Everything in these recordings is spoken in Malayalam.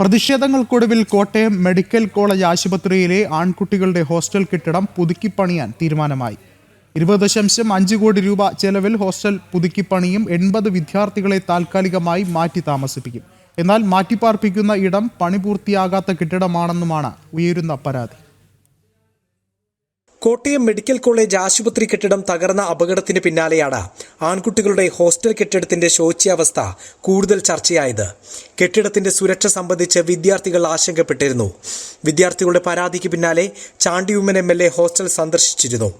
പ്രതിഷേധങ്ങൾക്കൊടുവിൽ കോട്ടയം മെഡിക്കൽ കോളേജ് ആശുപത്രിയിലെ ആൺകുട്ടികളുടെ ഹോസ്റ്റൽ കെട്ടിടം പുതുക്കിപ്പണിയാൻ തീരുമാനമായി. ഇരുപത് ദശാംശം അഞ്ച് കോടി രൂപ ചെലവിൽ ഹോസ്റ്റൽ പുതുക്കിപ്പണിയും എൺപത് വിദ്യാർത്ഥികളെ താൽക്കാലികമായി മാറ്റി താമസിപ്പിക്കും. എന്നാൽ മാറ്റിപ്പാർപ്പിക്കുന്ന ഇടം പണി പൂർത്തിയാകാത്ത കെട്ടിടമാണെന്നുമാണ് ഉയരുന്ന പരാതി. കോട്ടയം മെഡിക്കൽ കോളേജ് ആശുപത്രി കെട്ടിടം തകർന്ന അപകടത്തിന് പിന്നാലെയാണ് ആൺകുട്ടികളുടെ ഹോസ്റ്റൽ കെട്ടിടത്തിന്റെ ശോച്യാവസ്ഥ കൂടുതൽ ചർച്ചയായത്. കെട്ടിടത്തിന്റെ സുരക്ഷ സംബന്ധിച്ച് വിദ്യാർത്ഥികൾ ആശങ്കപ്പെട്ടിരുന്നു. വിദ്യാർത്ഥികളുടെ പരാതിക്ക് പിന്നാലെ Chandy Oommen M L A hostel സന്ദർശിച്ചിരുന്നു.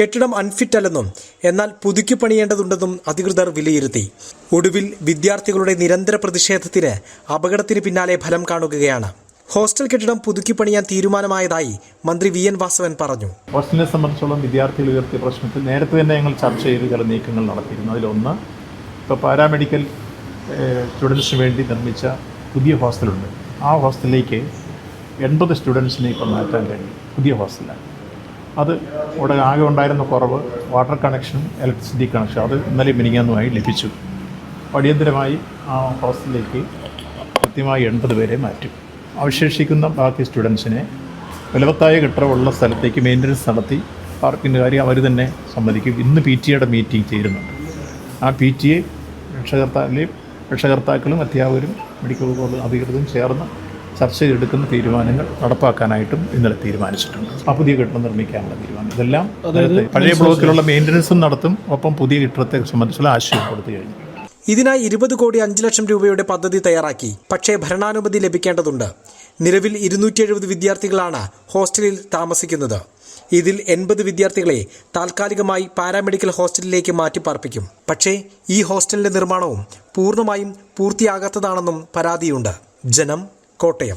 കെട്ടിടം അൺഫിറ്റ് അല്ലെന്നും എന്നാൽ പുതുക്കി പണിയേണ്ടതുണ്ടെന്നും അധികൃതർ വിലയിരുത്തി. ഒടുവിൽ വിദ്യാർത്ഥികളുടെ നിരന്തര പ്രതിഷേധത്തിന് അപകടത്തിന് പിന്നാലെ ഫലം കാണുകയാണ്. ഹോസ്റ്റൽ കെട്ടിടം പുതുക്കി പണിയാൻ തീരുമാനമായതായി മന്ത്രി വി എൻ വാസവൻ പറഞ്ഞു. ഹോസ്റ്റലിനെ സംബന്ധിച്ചോളം വിദ്യാർത്ഥികൾ ഉയർത്തിയ പ്രശ്നത്തിൽ നേരത്തെ തന്നെ ഞങ്ങൾ ചർച്ച ചെയ്ത് ചില നീക്കങ്ങൾ നടത്തിയിരുന്നു. അതിലൊന്ന് ഇപ്പോൾ പാരാമെഡിക്കൽ സ്റ്റുഡൻസിന് വേണ്ടി നിർമ്മിച്ച പുതിയ ഹോസ്റ്റലുണ്ട്. ആ ഹോസ്റ്റലിലേക്ക് എൺപത് സ്റ്റുഡൻസിനെ ഇപ്പോൾ മാറ്റാൻ കഴിയും. പുതിയ ഹോസ്റ്റലാണ്. അത് അവിടെ ആകെ ഉണ്ടായിരുന്ന കുറവ് വാട്ടർ കണക്ഷനും ഇലക്ട്രിസിറ്റി കണക്ഷനും. അത് ഇന്നലെ മിനിങ്ങാന്നുമായി ലഭിച്ചു. അടിയന്തരമായി ആ ഹോസ്റ്റലിലേക്ക് കൃത്യമായി എൺപത് പേരെ മാറ്റും. അവശേഷിക്കുന്ന ബാക്കി സ്റ്റുഡൻസിനെ വിലവത്തായ കെട്ടിടമുള്ള സ്ഥലത്തേക്ക് മെയിന്റനൻസ് നടത്തി പാർക്കിന്റെ കാര്യം അവർ തന്നെ സമ്മതിക്കും. ഇന്ന് പി ടി എയുടെ മീറ്റിംഗ് ചേരുന്നുണ്ട്. ആ പി ടി എ രക്ഷകർത്താക്കളെയും രക്ഷകർത്താക്കളും അധ്യാപകരും മെഡിക്കൽ കോളേജ് അധികൃതരും ചേർന്ന് ചർച്ച ചെയ്തെടുക്കുന്ന തീരുമാനങ്ങൾ നടപ്പാക്കാനായിട്ടും ഇന്നലെ തീരുമാനിച്ചിട്ടുണ്ട്. ആ പുതിയ കെട്ടിടം നിർമ്മിക്കാനുള്ള തീരുമാനം. ഇതെല്ലാം പഴയ ബ്ലോക്കിലുള്ള മെയിന്റനൻസും നടത്തും. ഒപ്പം പുതിയ കെട്ടിടത്തെ സംബന്ധിച്ചുള്ള ആശയം കൊടുത്തു കഴിഞ്ഞു. ഇതിനായി ഇരുപത് കോടി അഞ്ച് ലക്ഷം രൂപയുടെ പദ്ധതി തയ്യാറാക്കി. പക്ഷേ ഭരണാനുമതി ലഭിക്കേണ്ടതുണ്ട്. നിലവിൽ ഇരുന്നൂറ്റി എഴുപത് വിദ്യാർത്ഥികളാണ് ഹോസ്റ്റലിൽ താമസിക്കുന്നത്. ഇതിൽ എൺപത് വിദ്യാർത്ഥികളെ താൽക്കാലികമായി പാരാമെഡിക്കൽ ഹോസ്റ്റലിലേക്ക് മാറ്റിപ്പാർപ്പിക്കും. പക്ഷേ ഈ ഹോസ്റ്റലിന്റെ നിർമ്മാണവും പൂർണമായും പൂർത്തിയാകാത്തതാണെന്നും പരാതിയുണ്ട്. ജനം കോട്ടയം.